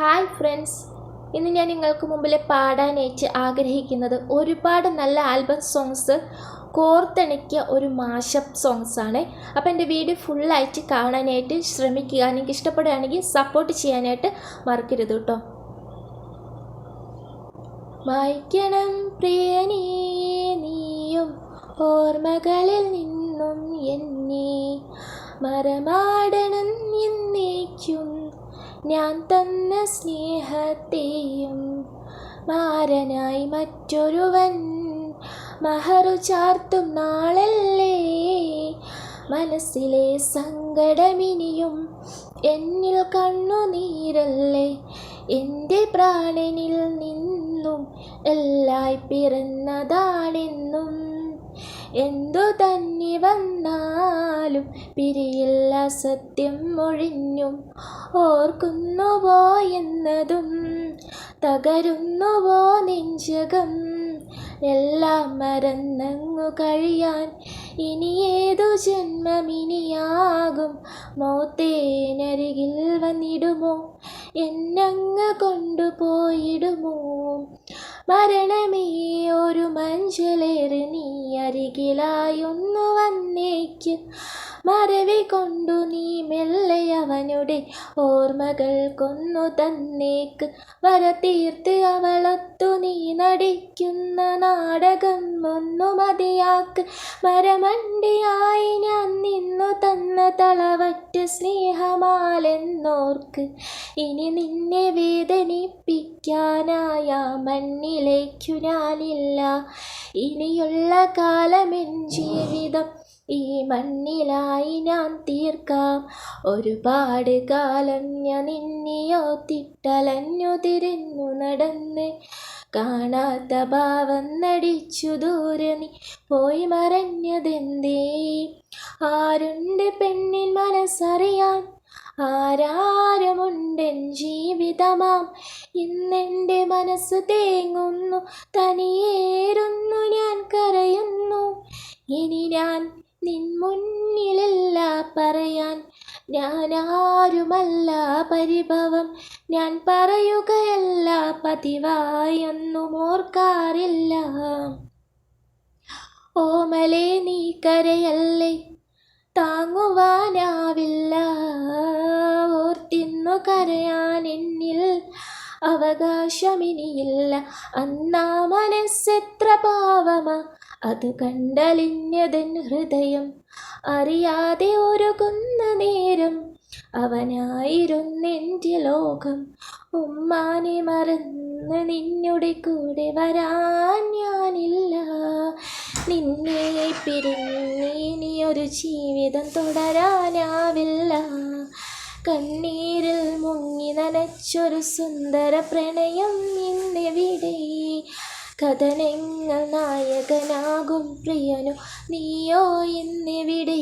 Hi friends ഇന്ന് ഞാൻ നിങ്ങൾക്ക് മുമ്പിൽ പാടാനായിട്ട് ആഗ്രഹിക്കുന്നത് ഒരുപാട് നല്ല ആൽബം സോങ്സ് കോർത്തിണക്കിയ ഒരു മാഷപ്പ് സോങ്സ് ആണ്. അപ്പോൾ എന്റെ വീഡിയോ ഫുള്ളായിട്ട് കാണാനായിട്ട് ശ്രമിക്കുക. നിങ്ങൾക്ക് ഇഷ്ടപ്പെടുകയാണെങ്കിൽ സപ്പോർട്ട് ചെയ്യാനായിട്ട് മറക്കരുത് കേട്ടോ. മായ്ക്കണം പ്രിയനേ നീയും ഓർമ്മകളിൽ നിന്നും എന്നെ മറമാടണം എന്നേക്കും ഞാൻ തന്ന സ്നേഹത്തെയും മാരനായി മറ്റൊരുവൻ മഹറു ചാർത്തും നാളല്ലേ? മനസ്സിലെ സങ്കടമിനിയും എന്നിൽ കണ്ണുനീരല്ലേ? എന്റെ പ്രാണനിൽ നിന്നും എല്ലായി പിറന്നതാണെന്നും എന്തു തന്നെ വന്നാലും പിരിയില്ല സത്യം ഒഴിഞ്ഞും ഓർക്കുന്നുവോ എന്നതും തകരുന്നുവോ നെഞ്ചകം. എല്ലാം മറന്നങ്ങു കഴിയാൻ ഇനി ഏതു ജന്മമിനിയാകും? മോത്തേനരികിൽ വന്നിടുമോ? എന്നങ്ങ് കൊണ്ടുപോയിടുമോ? മരണമേ ഒരു മഞ്ചലേറി നീ അരികിലായൊന്നു വന്നേക്ക്. മറവി കൊണ്ടു നീ മെല്ലെ അവനുടെ ഓർമ്മകൾ കൊന്നു തന്നേക്ക്. വര തീർത്ത് അവളൊത്തു നീ നടിക്കുന്ന നാടകം ഒന്നു മതിയാക്ക്. മരമണ്ടിയായി ഞാൻ നിന്നു തന്ന തളവറ്റ സ്നേഹമാലെന്നോർക്ക്. ഇനി നിന്നെ വേദനിപ്പിക്കാനായ മണ്ണിലേക്കു ഞാനില്ല. ഇനിയുള്ള കാലമെൻ ജീവിതം ഈ മണ്ണിലായി ഞാൻ തീർക്കാം. ഒരുപാട് കാലം ഞാൻ നിന്നെയോ തിട്ടലഞ്ഞു തിരിഞ്ഞു നടന്ന് കാണാത്ത ഭാവം നടിച്ചു ദൂരെ നീ പോയി മറഞ്ഞതെന്തേ? ആരുണ്ട് പെണ്ണിൻ മനസ്സറിയാൻ? ആരാരമുണ്ടെൻ ജീവിതമാം? ഇന്നെന്റെ മനസ്സ് തേങ്ങുന്നു തനിയേറുന്നു ഞാൻ കരയുന്നു. ഇനി ഞാൻ നിൻ മുന്നിലല്ല പറയാൻ. ഞാൻ ആരുമല്ല പരിഭവം. ഞാൻ പറയുകയല്ല പതിവായൊന്നും ഓർക്കാറില്ല ഓമലേ നീ കരയല്ലേ? താങ്ങുവാനാവില്ല. ഓർത്തിന്നു കരയാൻ എന്നിൽ അവകാശമിനിയില്ല. അന്നാ മനസ്സെത്ര പാവമാ അത് കണ്ടലിഞ്ഞതൻ ഹൃദയം. അറിയാതെ ഒരുകുന്ന നേരം അവനായിരുന്നെന്റെ ലോകം. ഉമ്മാനെ മറന്ന് നിന്നുടെ കൂടെ വരാൻ ഞാനില്ല. നിന്നെ പിരിഞ്ഞിനിയൊരു ജീവിതം തുടരാനാവില്ല. കണ്ണീരിൽ മുങ്ങി നനച്ചൊരു സുന്ദര പ്രണയം ഇന്നെവിടെ? കഥനങ്ങൾ നായകനാകും പ്രിയനു നീയോ ഇന്നെവിടെ?